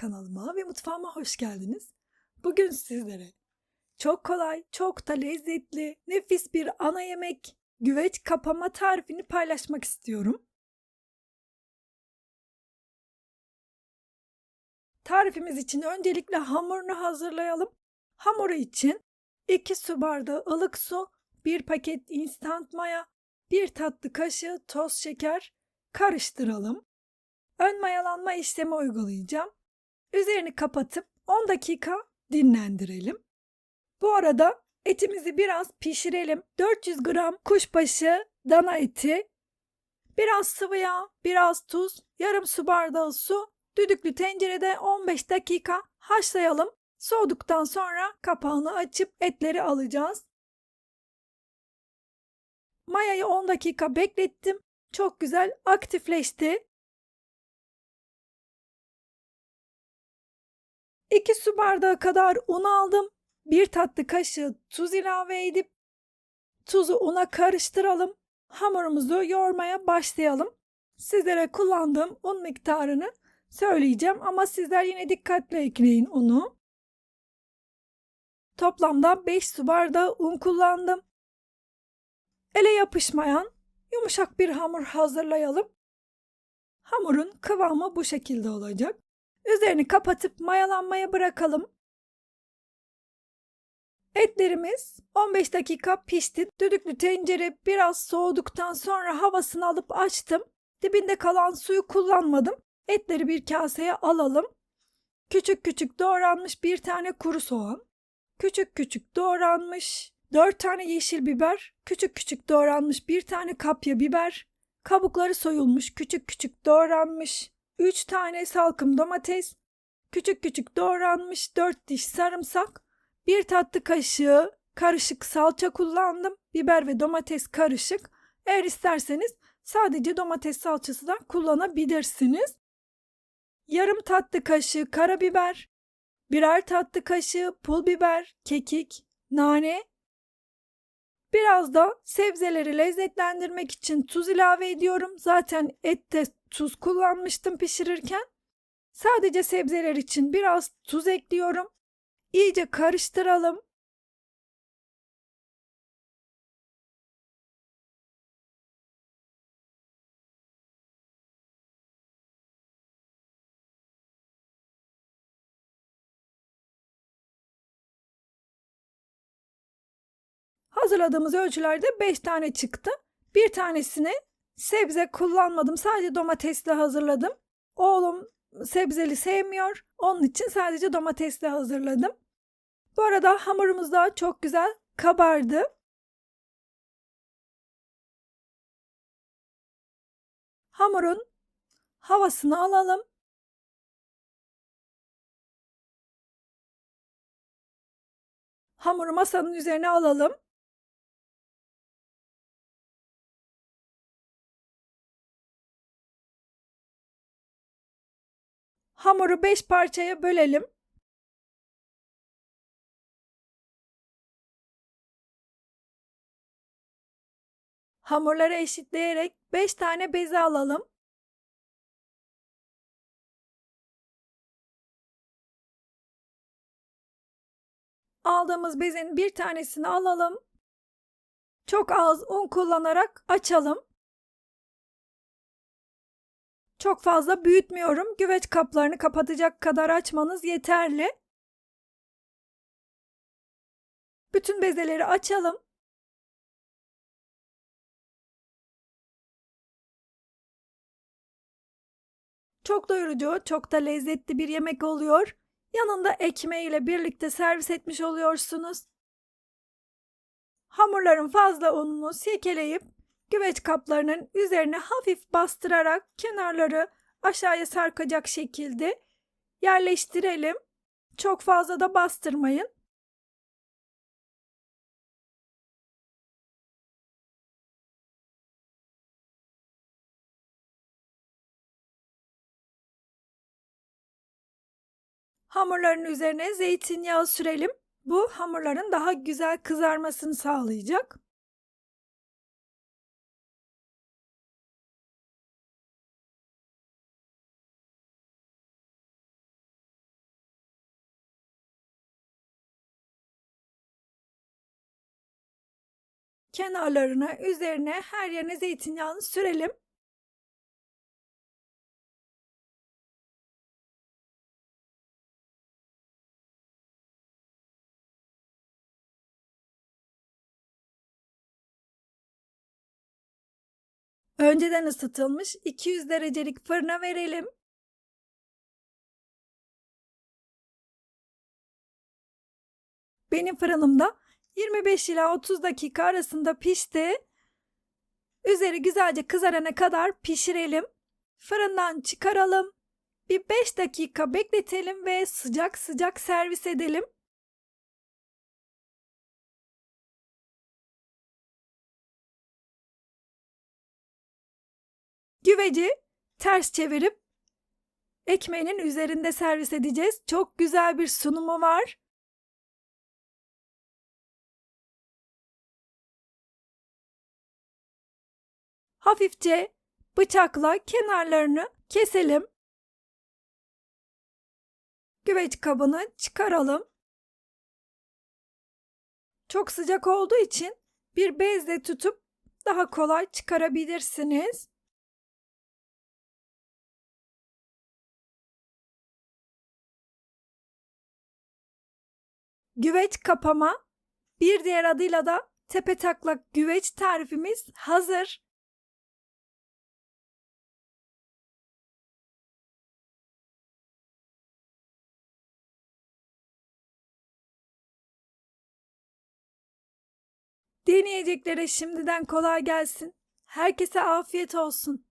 Kanalıma ve mutfağıma hoş geldiniz. Bugün sizlere çok kolay, çok da lezzetli, nefis bir ana yemek güveç kapama tarifini paylaşmak istiyorum. Tarifimiz için öncelikle hamurunu hazırlayalım. Hamuru için 2 su bardağı ılık su, 1 paket instant maya, 1 tatlı kaşığı toz şeker karıştıralım. Ön mayalanma işlemi uygulayacağım. Üzerini kapatıp 10 dakika dinlendirelim. Bu arada etimizi biraz pişirelim. 400 gram kuşbaşı dana eti, biraz sıvı yağ, biraz tuz, yarım su bardağı su, düdüklü tencerede 15 dakika haşlayalım. Soğuduktan sonra kapağını açıp etleri alacağız. Mayayı 10 dakika beklettim. Çok güzel aktifleşti. 2 su bardağı kadar un aldım. 1 tatlı kaşığı tuz ilave edip tuzu una karıştıralım. Hamurumuzu yoğurmaya başlayalım. Sizlere kullandığım un miktarını söyleyeceğim ama sizler yine dikkatli ekleyin unu. Toplamda 5 su bardağı un kullandım. Ele yapışmayan yumuşak bir hamur hazırlayalım. Hamurun kıvamı bu şekilde olacak. Üzerini kapatıp mayalanmaya bırakalım. Etlerimiz 15 dakika pişti. Düdüklü tencere biraz soğuduktan sonra havasını alıp açtım. Dibinde kalan suyu kullanmadım. Etleri bir kaseye alalım. Küçük küçük doğranmış bir tane kuru soğan. Küçük küçük doğranmış 4 tane yeşil biber. Küçük küçük doğranmış bir tane kapya biber. Kabukları soyulmuş küçük küçük doğranmış 3 tane salkım domates, küçük küçük doğranmış 4 diş sarımsak, 1 tatlı kaşığı karışık salça kullandım. Biber ve domates karışık. Eğer isterseniz sadece domates salçası da kullanabilirsiniz. Yarım tatlı kaşığı karabiber, birer tatlı kaşığı pul biber, kekik, nane. Biraz da sebzeleri lezzetlendirmek için tuz ilave ediyorum. Zaten ette tuz kullanmıştım pişirirken. Sadece sebzeler için biraz tuz ekliyorum. İyice karıştıralım. Hazırladığımız ölçülerde 5 tane çıktı. Bir tanesini sebze kullanmadım. Sadece domatesle hazırladım. Oğlum sebzeli sevmiyor. Onun için sadece domatesle hazırladım. Bu arada hamurumuz da çok güzel kabardı. Hamurun havasını alalım. Hamuru masanın üzerine alalım. Hamuru 5 parçaya bölelim. Hamurları eşitleyerek 5 tane beze alalım. Aldığımız bezenin bir tanesini alalım. Çok az un kullanarak açalım. Çok fazla büyütmüyorum. Güveç kaplarını kapatacak kadar açmanız yeterli. Bütün bezeleri açalım. Çok doyurucu, çok da lezzetli bir yemek oluyor. Yanında ekmeğiyle birlikte servis etmiş oluyorsunuz. Hamurların fazla ununu silkeleyip güveç kaplarının üzerine hafif bastırarak kenarları aşağıya sarkacak şekilde yerleştirelim. Çok fazla da bastırmayın. Hamurların üzerine zeytinyağı sürelim. Bu hamurların daha güzel kızarmasını sağlayacak. Kenarlarına, üzerine, her yerine zeytinyağını sürelim. Önceden ısıtılmış 200 derecelik fırına verelim. Benim fırınımda 25 ila 30 dakika arasında pişti. Üzeri güzelce kızarana kadar pişirelim. Fırından çıkaralım. Bir 5 dakika bekletelim ve sıcak sıcak servis edelim. Güveci ters çevirip ekmeğinin üzerinde servis edeceğiz. Çok güzel bir sunumu var. Hafifçe bıçakla kenarlarını keselim. Güveç kabını çıkaralım. Çok sıcak olduğu için bir bezle tutup daha kolay çıkarabilirsiniz. Güveç kapama, bir diğer adıyla da tepe taklak güveç tarifimiz hazır. Deneyeceklere şimdiden kolay gelsin. Herkese afiyet olsun.